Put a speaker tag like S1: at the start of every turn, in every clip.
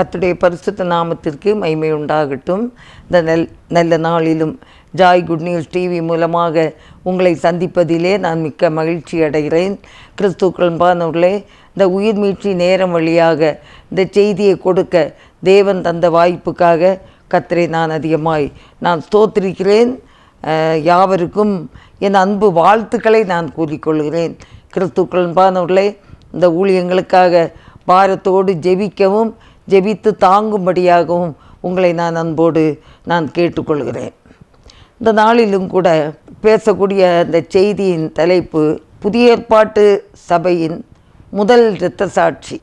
S1: கத்துடைய பரிசுத்த நாமத்திற்கு மைமை உண்டாகட்டும் இந்த நெல் நல்ல நாளிலும் ஜாய் குட் நியூஸ் டிவி மூலமாக உங்களை சந்திப்பதிலே நான் மிக்க மகிழ்ச்சி அடைகிறேன் கிறிஸ்துக்கள்பானவர்களே இந்த உயிர் மீட்சி நேரம் வழியாக இந்த செய்தியை கொடுக்க தேவன் தந்த வாய்ப்புக்காக கத்தரை நான் அதிகமாய் நான் ஸ்தோத்திருக்கிறேன் யாவருக்கும் என் அன்பு வாழ்த்துக்களை நான் கூறிக்கொள்கிறேன் கிறிஸ்துக்கள்பானவர்களே இந்த ஊழியங்களுக்காக பாரத்தோடு ஜெபிக்கவும் ஜெபித்து தாங்கும்படியாகவும் உங்களை நான் அன்போடு நான் கேட்டுக்கொள்கிறேன் இந்த நாளிலும் கூட பேசக்கூடிய அந்த செய்தியின் தலைப்பு புதிய ஏற்பாட்டு சபையின் முதல் இரத்த சாட்சி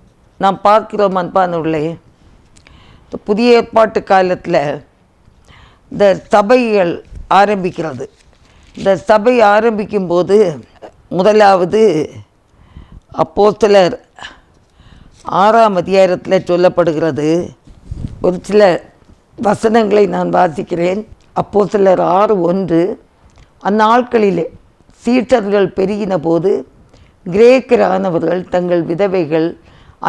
S1: நாம் பார்க்கிறோம் அன்பானுள்ளே இந்த புதிய ஏற்பாட்டு காலத்தில் இந்த சபைகள் ஆரம்பிக்கிறது இந்த சபை ஆரம்பிக்கும்போது முதலாவது சிலர் ஆறாம் அதிகாரத்தில் சொல்லப்படுகிறது ஒரு சில வசனங்களை நான் வாசிக்கிறேன் அப்போ சிலர் ஆறு ஒன்று அந்நாட்களிலே சீற்றர்கள் பெருகின போது கிரேக்கரானவர்கள் தங்கள் விதவைகள்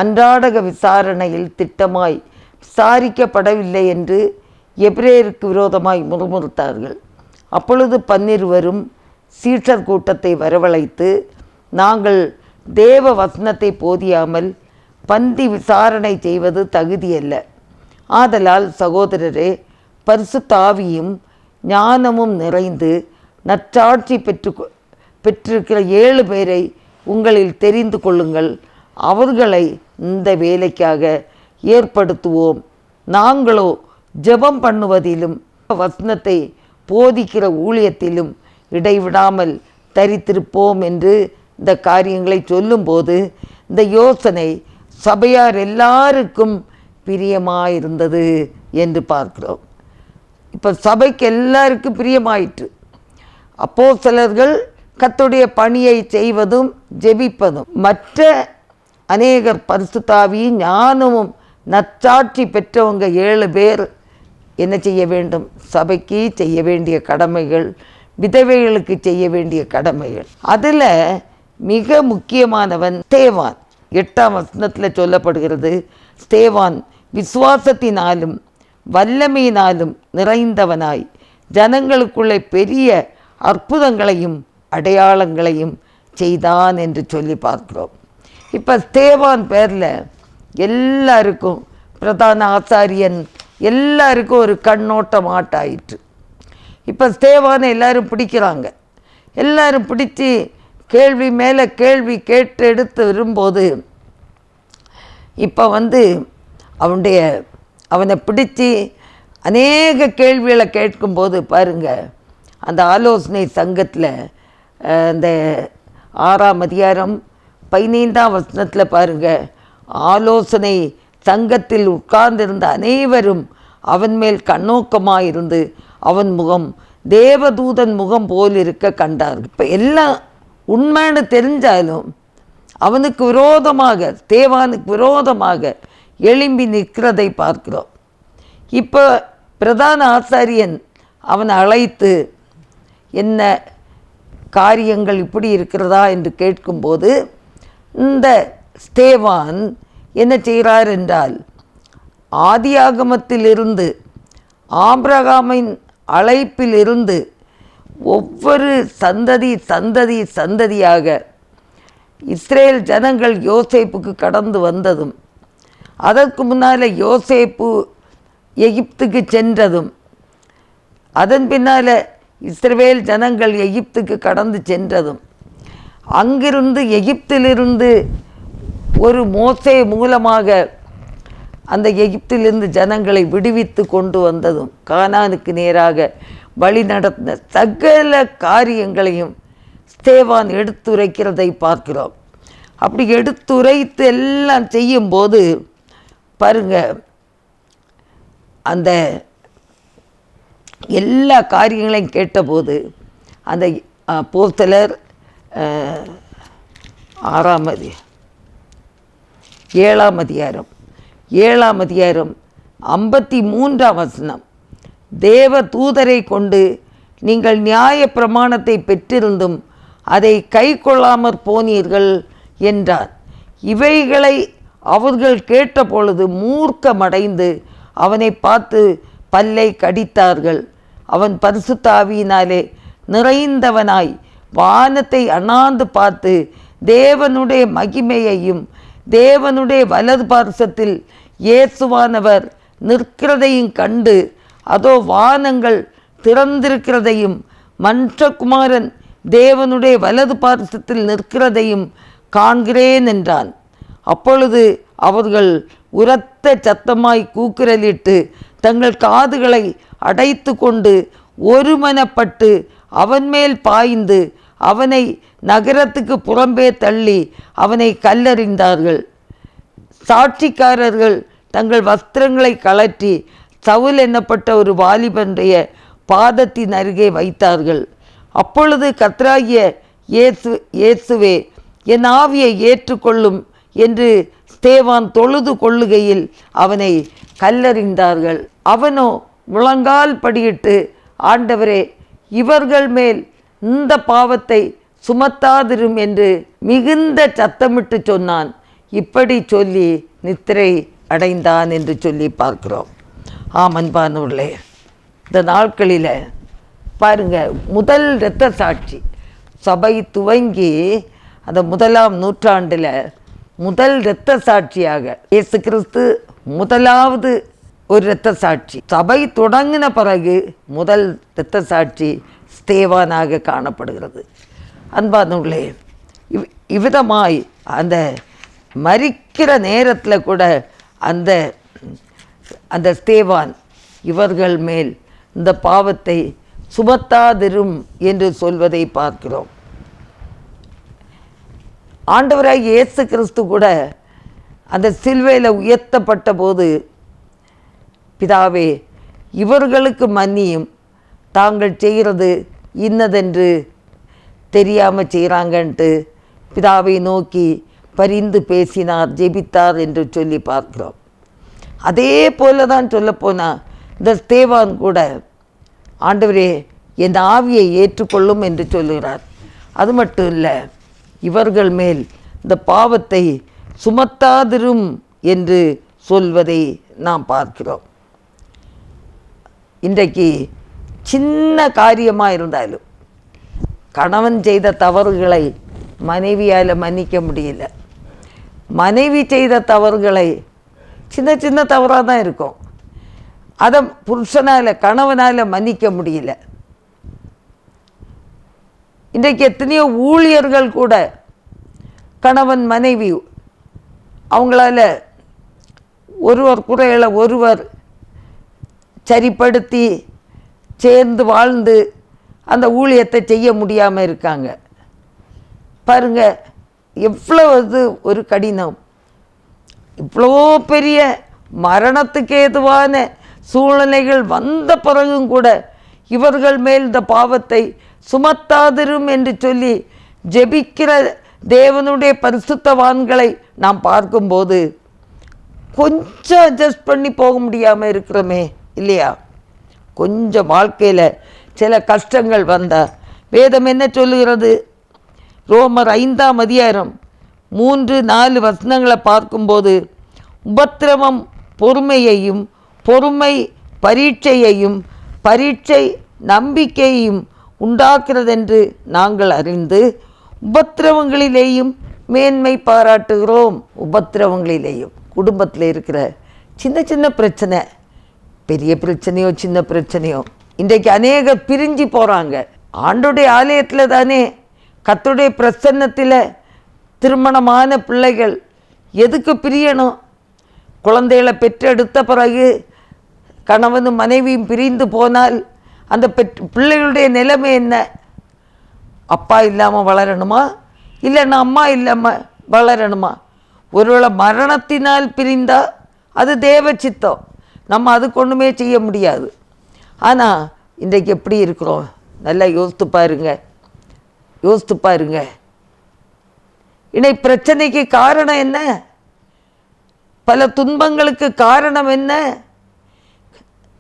S1: அன்றாடக விசாரணையில் திட்டமாய் விசாரிக்கப்படவில்லை என்று எப்ரேருக்கு விரோதமாய் முறுமுறுத்தார்கள் அப்பொழுது பன்னிருவரும் சீற்றர் கூட்டத்தை வரவழைத்து நாங்கள் தேவ வசனத்தை போதியாமல் பந்தி விசாரணை செய்வது தகுதியல்ல ஆதலால் சகோதரரே பரிசு தாவியும் ஞானமும் நிறைந்து நற்றாட்சி பெற்று பெற்றிருக்கிற ஏழு பேரை உங்களில் தெரிந்து கொள்ளுங்கள் அவர்களை இந்த வேலைக்காக ஏற்படுத்துவோம் நாங்களோ ஜெபம் பண்ணுவதிலும் வசனத்தை போதிக்கிற ஊழியத்திலும் இடைவிடாமல் தரித்திருப்போம் என்று இந்த காரியங்களை சொல்லும்போது இந்த யோசனை சபையார் எல்லாருக்கும் பிரியமாக இருந்தது என்று பார்க்கிறோம் இப்போ சபைக்கு எல்லாருக்கும் பிரியமாயிற்று அப்போ சிலர்கள் கத்துடைய பணியை செய்வதும் ஜெபிப்பதும் மற்ற அநேகர் பரிசுத்தாவி ஞானமும் நச்சாட்சி பெற்றவங்க ஏழு பேர் என்ன செய்ய வேண்டும் சபைக்கு செய்ய வேண்டிய கடமைகள் விதவைகளுக்கு செய்ய வேண்டிய கடமைகள் அதில் மிக முக்கியமானவன் தேவான் எட்டாம் வசனத்தில் சொல்லப்படுகிறது ஸ்தேவான் விசுவாசத்தினாலும் வல்லமையினாலும் நிறைந்தவனாய் ஜனங்களுக்குள்ளே பெரிய அற்புதங்களையும் அடையாளங்களையும் செய்தான் என்று சொல்லி பார்க்குறோம் இப்போ ஸ்தேவான் பேரில் எல்லாருக்கும் பிரதான ஆசாரியன் எல்லாருக்கும் ஒரு கண்ணோட்டம் ஆட்டாயிற்று இப்போ ஸ்தேவானை எல்லாரும் பிடிக்கிறாங்க எல்லாரும் பிடிச்சி கேள்வி மேலே கேள்வி கேட்டு எடுத்து வரும்போது இப்போ வந்து அவனுடைய அவனை பிடிச்சி அநேக கேள்விகளை கேட்கும்போது பாருங்கள் அந்த ஆலோசனை சங்கத்தில் அந்த ஆறாம் அதிகாரம் பதினைந்தாம் வசனத்தில் பாருங்கள் ஆலோசனை சங்கத்தில் உட்கார்ந்திருந்த அனைவரும் அவன் மேல் கண்ணோக்கமாக இருந்து அவன் முகம் தேவதூதன் முகம் போல் இருக்க கண்டார் இப்போ எல்லாம் உண்மைன்னு தெரிஞ்சாலும் அவனுக்கு விரோதமாக தேவானுக்கு விரோதமாக எழும்பி நிற்கிறதை பார்க்கிறோம் இப்போ பிரதான ஆசாரியன் அவனை அழைத்து என்ன காரியங்கள் இப்படி இருக்கிறதா என்று கேட்கும்போது இந்த ஸ்தேவான் என்ன செய்கிறார் என்றால் ஆதியாகமத்திலிருந்து ஆம்ரகாமின் அழைப்பிலிருந்து ஒவ்வொரு சந்ததி சந்ததி சந்ததியாக இஸ்ரேல் ஜனங்கள் யோசேப்புக்கு கடந்து வந்ததும் அதற்கு முன்னால் யோசேப்பு எகிப்துக்கு சென்றதும் அதன் பின்னால் இஸ்ரேல் ஜனங்கள் எகிப்துக்கு கடந்து சென்றதும் அங்கிருந்து எகிப்திலிருந்து ஒரு மோசை மூலமாக அந்த எகிப்திலிருந்து ஜனங்களை விடுவித்து கொண்டு வந்ததும் கானானுக்கு நேராக வழி நடத்தின சகல காரியங்களையும் ஸ்தேவான் எடுத்துரைக்கிறதை பார்க்கிறோம் அப்படி எடுத்துரைத்து எல்லாம் செய்யும்போது பாருங்க அந்த எல்லா காரியங்களையும் கேட்டபோது அந்த போத்தலர் ஆறாம் அதி ஏழாம் அதிகாரம் ஏழாம் அதிகாரம் ஐம்பத்தி மூன்றாம் வசனம் தேவ தூதரை கொண்டு நீங்கள் நியாய பிரமாணத்தை பெற்றிருந்தும் அதை கை கொள்ளாமற் போனீர்கள் என்றார் இவைகளை அவர்கள் கேட்டபொழுது மூர்க்கமடைந்து அவனை பார்த்து பல்லை கடித்தார்கள் அவன் தாவியினாலே நிறைந்தவனாய் வானத்தை அண்ணாந்து பார்த்து தேவனுடைய மகிமையையும் தேவனுடைய வலது பார்சத்தில் இயேசுவானவர் நிற்கிறதையும் கண்டு அதோ வானங்கள் திறந்திருக்கிறதையும் மன்றகுமாரன் தேவனுடைய வலது பார்சத்தில் நிற்கிறதையும் காண்கிறேன் என்றான் அப்பொழுது அவர்கள் உரத்த சத்தமாய் கூக்குரலிட்டு தங்கள் காதுகளை அடைத்து கொண்டு ஒருமனப்பட்டு அவன் மேல் பாய்ந்து அவனை நகரத்துக்கு புறம்பே தள்ளி அவனை கல்லறிந்தார்கள் சாட்சிக்காரர்கள் தங்கள் வஸ்திரங்களை கலற்றி சவுல் என்னப்பட்ட ஒரு வாலிபனுடைய பாதத்தின் அருகே வைத்தார்கள் அப்பொழுது கத்ராகிய இயேசு இயேசுவே என் ஆவியை ஏற்றுக்கொள்ளும் என்று ஸ்தேவான் தொழுது கொள்ளுகையில் அவனை கல்லறிந்தார்கள் அவனோ முழங்கால் படியிட்டு ஆண்டவரே இவர்கள் மேல் இந்த பாவத்தை சுமத்தாதிரும் என்று மிகுந்த சத்தமிட்டு சொன்னான் இப்படி சொல்லி நித்திரை அடைந்தான் என்று சொல்லி பார்க்கிறோம் ஆமன்பானூர்லே இந்த நாட்களில் பாருங்கள் முதல் இரத்த சாட்சி சபை துவங்கி அந்த முதலாம் நூற்றாண்டில் முதல் இரத்த சாட்சியாக இயேசு கிறிஸ்து முதலாவது ஒரு இரத்த சாட்சி சபை தொடங்கின பிறகு முதல் இரத்த சாட்சி ஸ்தேவானாக காணப்படுகிறது அன்பானுள்ளே இவ் இவ்விதமாய் அந்த மறிக்கிற நேரத்தில் கூட அந்த அந்த ஸ்தேவான் இவர்கள் மேல் இந்த பாவத்தை சுமத்தாதிரும் என்று சொல்வதை பார்க்கிறோம் ஆண்டவராக இயேசு கிறிஸ்து கூட அந்த சில்வையில் உயர்த்தப்பட்ட போது பிதாவே இவர்களுக்கு மன்னியும் தாங்கள் செய்கிறது இன்னதென்று தெரியாமல் செய்கிறாங்கன்ட்டு பிதாவை நோக்கி பரிந்து பேசினார் ஜெபித்தார் என்று சொல்லி பார்க்கிறோம் அதே போல தான் சொல்லப்போனால் இந்த தேவான் கூட ஆண்டவரே என் ஆவியை ஏற்றுக்கொள்ளும் என்று சொல்லுகிறார் அது மட்டும் இல்லை இவர்கள் மேல் இந்த பாவத்தை சுமத்தாதிரும் என்று சொல்வதை நாம் பார்க்கிறோம் இன்றைக்கு சின்ன காரியமாக இருந்தாலும் கணவன் செய்த தவறுகளை மனைவியால் மன்னிக்க முடியல மனைவி செய்த தவறுகளை சின்ன சின்ன தவறாக தான் இருக்கும் அதை புருஷனால் கணவனால் மன்னிக்க முடியல இன்றைக்கு எத்தனையோ ஊழியர்கள் கூட கணவன் மனைவி அவங்களால ஒருவர் குறைகளை ஒருவர் சரிப்படுத்தி சேர்ந்து வாழ்ந்து அந்த ஊழியத்தை செய்ய முடியாமல் இருக்காங்க பாருங்கள் எவ்வளவு இது ஒரு கடினம் இவ்வளோ பெரிய மரணத்துக்கு ஏதுவான சூழ்நிலைகள் வந்த பிறகும் கூட இவர்கள் மேல் இந்த பாவத்தை சுமத்தாதிரும் என்று சொல்லி ஜெபிக்கிற தேவனுடைய பரிசுத்தவான்களை நாம் பார்க்கும்போது கொஞ்சம் அட்ஜஸ்ட் பண்ணி போக முடியாமல் இருக்கிறோமே இல்லையா கொஞ்சம் வாழ்க்கையில் சில கஷ்டங்கள் வந்தால் வேதம் என்ன சொல்லுகிறது ரோமர் ஐந்தாம் அதிகாரம் மூன்று நாலு வசனங்களை பார்க்கும்போது உபத்திரவம் பொறுமையையும் பொறுமை பரீட்சையையும் பரீட்சை நம்பிக்கையையும் உண்டாக்குறதென்று நாங்கள் அறிந்து உபத்திரவங்களிலேயும் மேன்மை பாராட்டுகிறோம் உபத்திரவங்களிலேயும் குடும்பத்தில் இருக்கிற சின்ன சின்ன பிரச்சனை பெரிய பிரச்சனையோ சின்ன பிரச்சனையோ இன்றைக்கு அநேக பிரிஞ்சு போகிறாங்க ஆண்டுடைய ஆலயத்தில் தானே கத்துடைய பிரசன்னத்தில் திருமணமான பிள்ளைகள் எதுக்கு பிரியணும் குழந்தைகளை பெற்றெடுத்த பிறகு கணவனும் மனைவியும் பிரிந்து போனால் அந்த பெற் பிள்ளைகளுடைய நிலைமை என்ன அப்பா இல்லாமல் வளரணுமா இல்லைன்னா அம்மா இல்லாமல் வளரணுமா ஒருவேளை மரணத்தினால் பிரிந்தால் அது தேவ சித்தம் நம்ம அதுக்கு ஒன்றுமே செய்ய முடியாது ஆனால் இன்றைக்கு எப்படி இருக்கிறோம் நல்லா யோசித்து பாருங்க யோசித்து பாருங்கள் இன்னைக்கு பிரச்சனைக்கு காரணம் என்ன பல துன்பங்களுக்கு காரணம் என்ன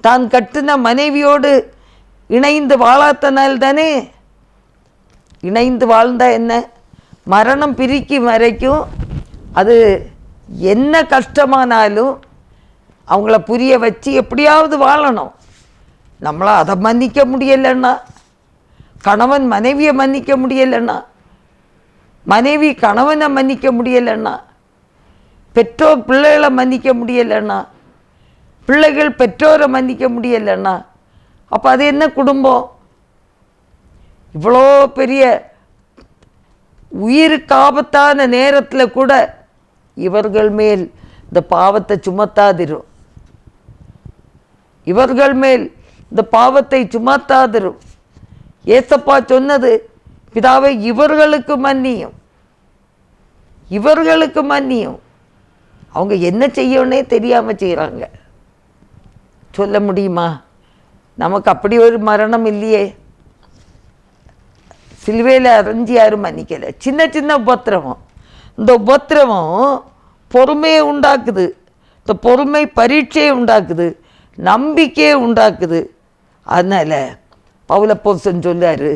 S1: தான் கட்டின மனைவியோடு இணைந்து வாழாத்தனால் தானே இணைந்து வாழ்ந்தால் என்ன மரணம் பிரிக்கி வரைக்கும் அது என்ன கஷ்டமானாலும் அவங்கள புரிய வச்சு எப்படியாவது வாழணும் நம்மளால் அதை மன்னிக்க முடியலைன்னா கணவன் மனைவியை மன்னிக்க முடியலைன்னா மனைவி கணவனை மன்னிக்க முடியலைன்னா பெற்றோர் பிள்ளைகளை மன்னிக்க முடியலைன்னா பிள்ளைகள் பெற்றோரை மன்னிக்க முடியலைன்னா அப்போ அது என்ன குடும்பம் இவ்வளோ பெரிய உயிருக்காபத்தான நேரத்தில் கூட இவர்கள் மேல் இந்த பாவத்தை சுமத்தாதிரும் இவர்கள் மேல் இந்த பாவத்தை சுமத்தாதிரும் ஏசப்பா சொன்னது பிதாவை இவர்களுக்கு மன்னியும் இவர்களுக்கு மன்னியும் அவங்க என்ன செய்யணே தெரியாமல் செய்கிறாங்க சொல்ல முடியுமா நமக்கு அப்படி ஒரு மரணம் இல்லையே சிலுவையில் அரைஞ்சி யாரும் மன்னிக்கலை சின்ன சின்ன உபத்திரவம் இந்த உபத்திரவம் பொறுமையை உண்டாக்குது இந்த பொறுமை பரீட்சையை உண்டாக்குது நம்பிக்கையை உண்டாக்குது அதனால் பவுலப்போசன் சொல்லார்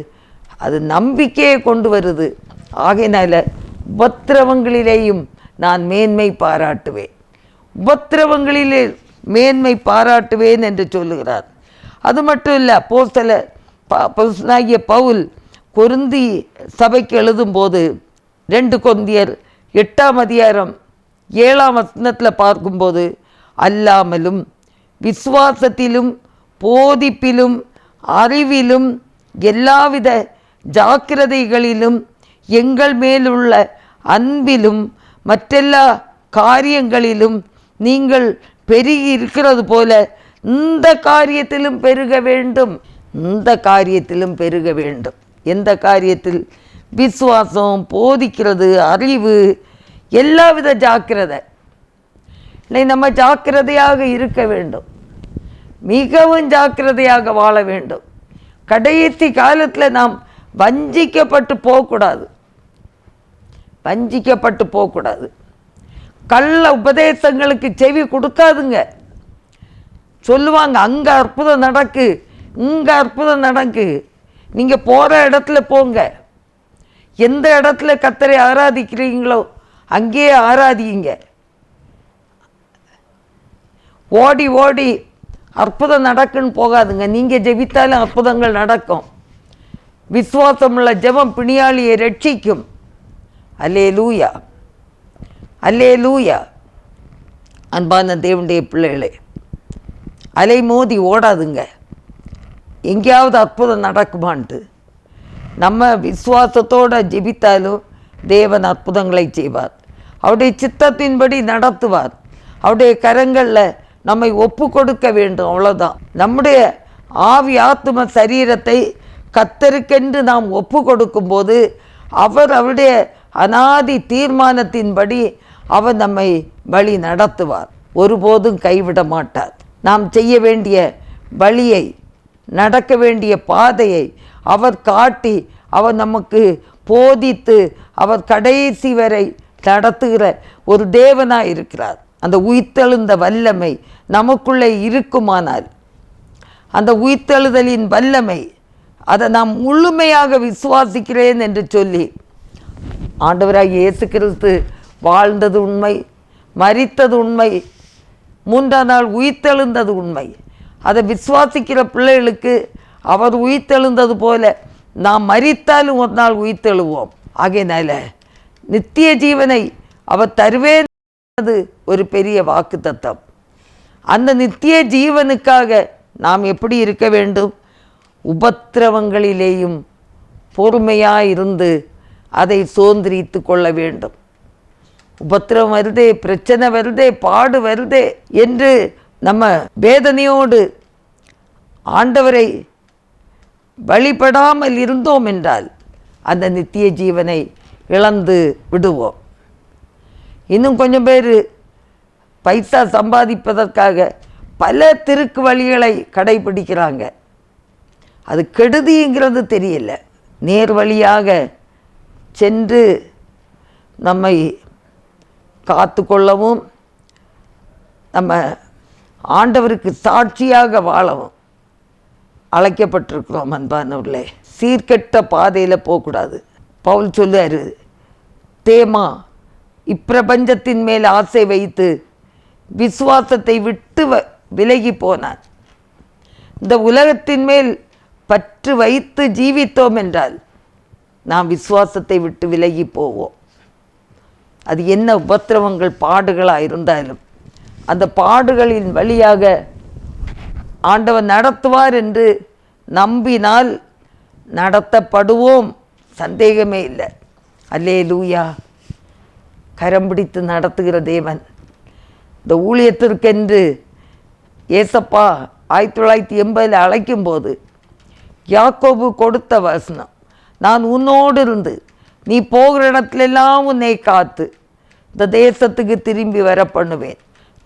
S1: அது நம்பிக்கையை கொண்டு வருது ஆகையினால உபத்திரவங்களிலேயும் நான் மேன்மை பாராட்டுவேன் உபத்திரவங்களிலே மேன்மை பாராட்டுவேன் என்று சொல்லுகிறார் அது மட்டும் இல்லை போஸ்தல பவுஸ்னாகிய பவுல் கொருந்தி சபைக்கு எழுதும் போது ரெண்டு கொந்தியர் எட்டாம் அதிகாரம் ஏழாம் வசனத்தில் பார்க்கும்போது அல்லாமலும் விசுவாசத்திலும் போதிப்பிலும் அறிவிலும் எல்லாவித ஜாக்கிரதைகளிலும் எங்கள் மேலுள்ள அன்பிலும் மற்றெல்லா காரியங்களிலும் நீங்கள் பெருகி இருக்கிறது போல இந்த காரியத்திலும் பெருக வேண்டும் இந்த காரியத்திலும் பெருக வேண்டும் எந்த காரியத்தில் விசுவாசம் போதிக்கிறது அறிவு எல்லாவித ஜாக்கிரதை இல்லை நம்ம ஜாக்கிரதையாக இருக்க வேண்டும் மிகவும் ஜாக்கிரதையாக வாழ வேண்டும் கடைசி காலத்தில் நாம் வஞ்சிக்கப்பட்டு போகக்கூடாது வஞ்சிக்கப்பட்டு போகக்கூடாது கள்ள உபதேசங்களுக்கு செவி கொடுக்காதுங்க சொல்லுவாங்க அங்கே அற்புதம் நடக்கு இங்கே அற்புதம் நடக்கு நீங்கள் போகிற இடத்துல போங்க எந்த இடத்துல கத்தரை ஆராதிக்கிறீங்களோ அங்கேயே ஆராதிங்க ஓடி ஓடி அற்புதம் நடக்குன்னு போகாதுங்க நீங்கள் ஜெபித்தாலும் அற்புதங்கள் நடக்கும் விஸ்வாசமுள்ள ஜெபம் பிணியாளியை ரட்சிக்கும் அல்லே லூயா அல்லே லூயா அன்பான தேவனுடைய பிள்ளைகளே அலை மோதி ஓடாதுங்க எங்கேயாவது அற்புதம் நடக்குமான்ட்டு நம்ம விசுவாசத்தோடு ஜெபித்தாலும் தேவன் அற்புதங்களை செய்வார் அவருடைய சித்தத்தின்படி நடத்துவார் அவருடைய கரங்களில் நம்மை ஒப்பு கொடுக்க வேண்டும் அவ்வளோதான் நம்முடைய ஆவி ஆத்ம சரீரத்தை கத்தருக்கென்று நாம் ஒப்பு கொடுக்கும்போது அவர் அவருடைய அனாதி தீர்மானத்தின்படி அவர் நம்மை வழி நடத்துவார் ஒருபோதும் கைவிட மாட்டார் நாம் செய்ய வேண்டிய வழியை நடக்க வேண்டிய பாதையை அவர் காட்டி அவர் நமக்கு போதித்து அவர் கடைசி வரை நடத்துகிற ஒரு தேவனாக இருக்கிறார் அந்த உயிர்த்தெழுந்த வல்லமை நமக்குள்ளே இருக்குமானால் அந்த உயிர்த்தெழுதலின் வல்லமை அதை நாம் முழுமையாக விசுவாசிக்கிறேன் என்று சொல்லி ஆண்டவராக இயேசு கிறிஸ்து வாழ்ந்தது உண்மை மறித்தது உண்மை மூன்றாம் நாள் உயிர்த்தெழுந்தது உண்மை அதை விசுவாசிக்கிற பிள்ளைகளுக்கு அவர் உயிர்த்தெழுந்தது போல நாம் மறித்தாலும் ஒரு நாள் உயிர்த்தெழுவோம் ஆகையினால நித்திய ஜீவனை அவர் தருவேன் ஒரு பெரிய வாக்கு தத்தம் அந்த நித்திய ஜீவனுக்காக நாம் எப்படி இருக்க வேண்டும் உபத்திரவங்களிலேயும் பொறுமையாயிருந்து அதை சுதந்திரித்து கொள்ள வேண்டும் உபத்திரம் வருதே பிரச்சனை வருதே பாடு வருதே என்று நம்ம வேதனையோடு ஆண்டவரை வழிபடாமல் இருந்தோம் என்றால் அந்த நித்திய ஜீவனை இழந்து விடுவோம் இன்னும் கொஞ்சம் பேர் பைசா சம்பாதிப்பதற்காக பல திருக்கு வழிகளை கடைபிடிக்கிறாங்க அது கெடுதிங்கிறது தெரியல நேர் வழியாக சென்று நம்மை காத்து கொள்ளவும் நம்ம ஆண்டவருக்கு சாட்சியாக வாழவும் அழைக்கப்பட்டிருக்கிறோம் அன்பானவர்களே சீர்கெட்ட பாதையில் போகக்கூடாது பவுல் சொல்லார் தேமா இப்பிரபஞ்சத்தின் மேல் ஆசை வைத்து விசுவாசத்தை விட்டு விலகி போனார் இந்த உலகத்தின் மேல் பற்று வைத்து ஜீவித்தோம் என்றால் நாம் விசுவாசத்தை விட்டு விலகி போவோம் அது என்ன உபத்திரவங்கள் பாடுகளாக இருந்தாலும் அந்த பாடுகளின் வழியாக ஆண்டவர் நடத்துவார் என்று நம்பினால் நடத்தப்படுவோம் சந்தேகமே இல்லை அல்லே லூயா கரம் பிடித்து நடத்துகிற தேவன் இந்த ஊழியத்திற்கென்று ஏசப்பா ஆயிரத்தி தொள்ளாயிரத்தி எண்பதில் அழைக்கும் போது யாக்கோபு கொடுத்த வசனம் நான் உன்னோடு இருந்து நீ போகிற இடத்துலெல்லாம் உன்னை காத்து இந்த தேசத்துக்கு திரும்பி வர பண்ணுவேன்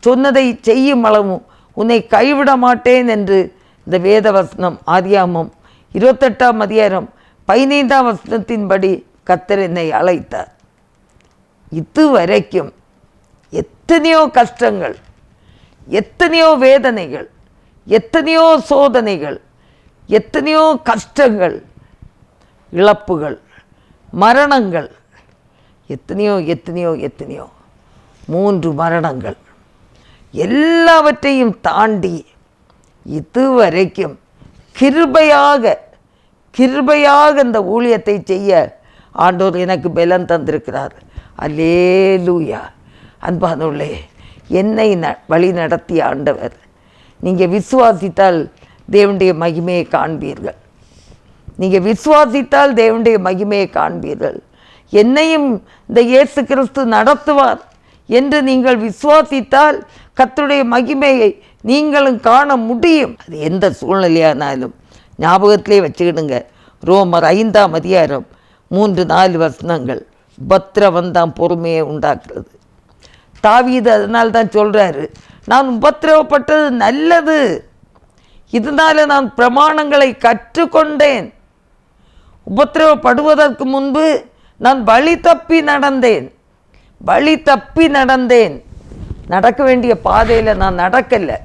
S1: சொன்னதை செய்யும் அளவும் உன்னை கைவிட மாட்டேன் என்று இந்த வேதவசனம் ஆதியாமம் இருபத்தெட்டாம் அதிகாரம் பதினைந்தாம் வசனத்தின்படி கத்தர் என்னை அழைத்தார் இதுவரைக்கும் எத்தனையோ கஷ்டங்கள் எத்தனையோ வேதனைகள் எத்தனையோ சோதனைகள் எத்தனையோ கஷ்டங்கள் இழப்புகள் மரணங்கள் எத்தனையோ எத்தனையோ எத்தனையோ மூன்று மரணங்கள் எல்லாவற்றையும் தாண்டி இதுவரைக்கும் கிருபையாக கிருபையாக இந்த ஊழியத்தை செய்ய ஆண்டோர் எனக்கு பலம் தந்திருக்கிறார் அல்லே லூயா அன்பானுள்ளே என்னை ந வழி நடத்திய ஆண்டவர் நீங்கள் விசுவாசித்தால் தேவனுடைய மகிமையை காண்பீர்கள் நீங்கள் விசுவாசித்தால் தேவனுடைய மகிமையை காண்பீர்கள் என்னையும் இந்த இயேசு கிறிஸ்து நடத்துவார் என்று நீங்கள் விசுவாசித்தால் கத்துடைய மகிமையை நீங்களும் காண முடியும் அது எந்த சூழ்நிலையானாலும் ஞாபகத்திலே வச்சுக்கிடுங்க ரோமர் ஐந்தாம் அதிகாரம் மூன்று நாலு வசனங்கள் தான் பொறுமையை உண்டாக்குறது தாவீது அதனால்தான் சொல்கிறாரு நான் உபத்திரவப்பட்டது நல்லது இதனால நான் பிரமாணங்களை கற்றுக்கொண்டேன் உபத்திரவப்படுவதற்கு முன்பு நான் வழி தப்பி நடந்தேன் வழி தப்பி நடந்தேன் நடக்க வேண்டிய பாதையில் நான் நடக்கலை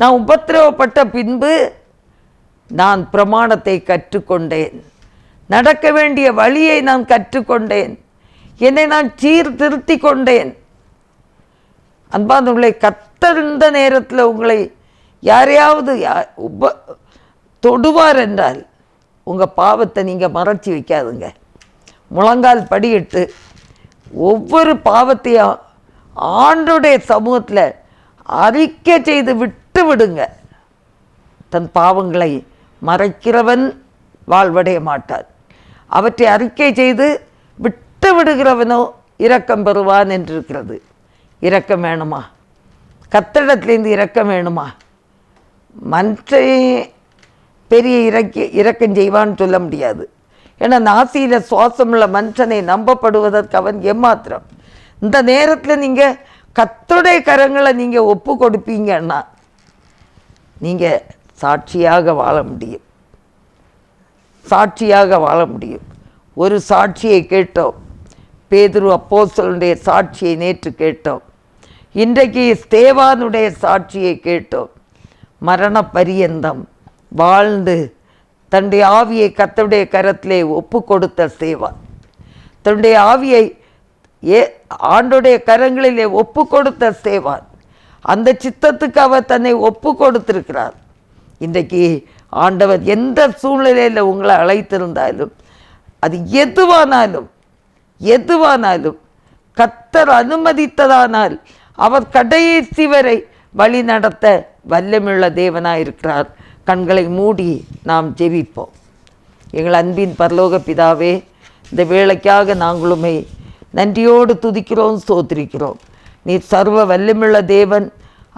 S1: நான் உபத்திரவப்பட்ட பின்பு நான் பிரமாணத்தை கற்றுக்கொண்டேன் நடக்க வேண்டிய வழியை நான் கற்றுக்கொண்டேன் என்னை நான் சீர்திருத்தி கொண்டேன் உங்களை கத்தறிந்த நேரத்தில் உங்களை யாரையாவது யா உப தொடுவார் என்றால் உங்கள் பாவத்தை நீங்கள் மறைச்சி வைக்காதுங்க முழங்கால் படியிட்டு ஒவ்வொரு பாவத்தையும் ஆண்டுடைய சமூகத்தில் அறிக்கை செய்து விட்டு விடுங்க தன் பாவங்களை மறைக்கிறவன் வாழ்வடைய மாட்டான் அவற்றை அறிக்கை செய்து விட்டு விடுகிறவனோ இரக்கம் பெறுவான் என்றிருக்கிறது இரக்கம் வேணுமா கத்தடத்துலேருந்து இரக்கம் வேணுமா மனுஷன் பெரிய இறக்கி இறக்கம் செய்வான்னு சொல்ல முடியாது ஏன்னா நாசியில் சுவாசமுள்ள மனுஷனை நம்பப்படுவதற்கு அவன் ஏமாத்திரம் இந்த நேரத்தில் நீங்கள் கத்துடைய கரங்களை நீங்கள் ஒப்பு கொடுப்பீங்கன்னா நீங்கள் சாட்சியாக வாழ முடியும் சாட்சியாக வாழ முடியும் ஒரு சாட்சியை கேட்டோம் பேதுரு அப்போசலுடைய சாட்சியை நேற்று கேட்டோம் இன்றைக்கு ஸ்தேவானுடைய சாட்சியை கேட்டோம் மரண பரியந்தம் வாழ்ந்து தன்னுடைய ஆவியை கத்தருடைய கரத்திலே ஒப்பு கொடுத்த சேவான் தன்னுடைய ஆவியை ஏ ஆண்டுடைய கரங்களிலே ஒப்பு கொடுத்த சேவான் அந்த சித்தத்துக்கு அவர் தன்னை ஒப்பு கொடுத்திருக்கிறார் இன்றைக்கு ஆண்டவர் எந்த சூழ்நிலையில் உங்களை அழைத்திருந்தாலும் அது எதுவானாலும் எதுவானாலும் கத்தர் அனுமதித்ததானால் அவர் கடைசி வரை வழி நடத்த வல்லமுள்ள தேவனாக இருக்கிறார் கண்களை மூடி நாம் ஜெபிப்போம் எங்கள் அன்பின் பரலோக பிதாவே இந்த வேலைக்காக நாங்களுமே நன்றியோடு துதிக்கிறோம் சோதிரிக்கிறோம் நீ சர்வ வல்லமுள்ள தேவன்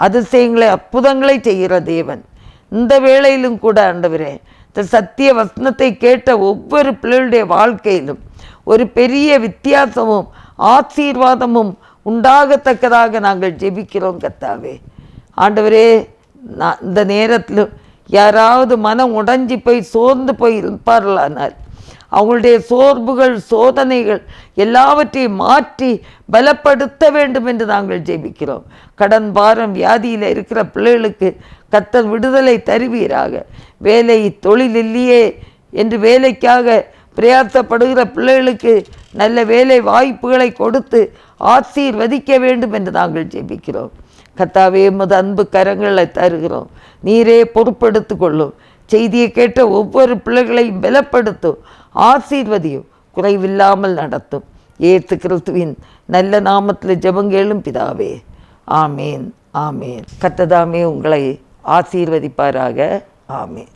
S1: அதிசயங்களை அற்புதங்களை செய்கிற தேவன் இந்த வேளையிலும் கூட ஆண்டவரே இந்த சத்திய வசனத்தை கேட்ட ஒவ்வொரு பிள்ளைகளுடைய வாழ்க்கையிலும் ஒரு பெரிய வித்தியாசமும் ஆசீர்வாதமும் உண்டாகத்தக்கதாக நாங்கள் ஜெபிக்கிறோம் கத்தாவே ஆண்டவரே நான் இந்த நேரத்தில் யாராவது மனம் உடஞ்சி போய் சோர்ந்து போய் இருப்பார்களானால் அவங்களுடைய சோர்வுகள் சோதனைகள் எல்லாவற்றையும் மாற்றி பலப்படுத்த வேண்டும் என்று நாங்கள் ஜெபிக்கிறோம் கடன் பாரம் வியாதியில் இருக்கிற பிள்ளைகளுக்கு கத்தர் விடுதலை தருவீராக வேலை தொழில் இல்லையே என்று வேலைக்காக பிரயாசப்படுகிற பிள்ளைகளுக்கு நல்ல வேலை வாய்ப்புகளை கொடுத்து ஆசீர்வதிக்க வேண்டும் என்று நாங்கள் ஜெபிக்கிறோம் கத்தாவே உமது அன்பு கரங்களை தருகிறோம் நீரே பொறுப்பெடுத்து கொள்ளும் செய்தியை கேட்ட ஒவ்வொரு பிள்ளைகளையும் பலப்படுத்தும் ஆசீர்வதியும் குறைவில்லாமல் நடத்தும் ஏத்து கிறிஸ்துவின் நல்ல நாமத்தில் ஜபங்கேளும் பிதாவே ஆமேன் ஆமேன் கத்ததாமே உங்களை ஆசீர்வதிப்பாராக ஆமேன்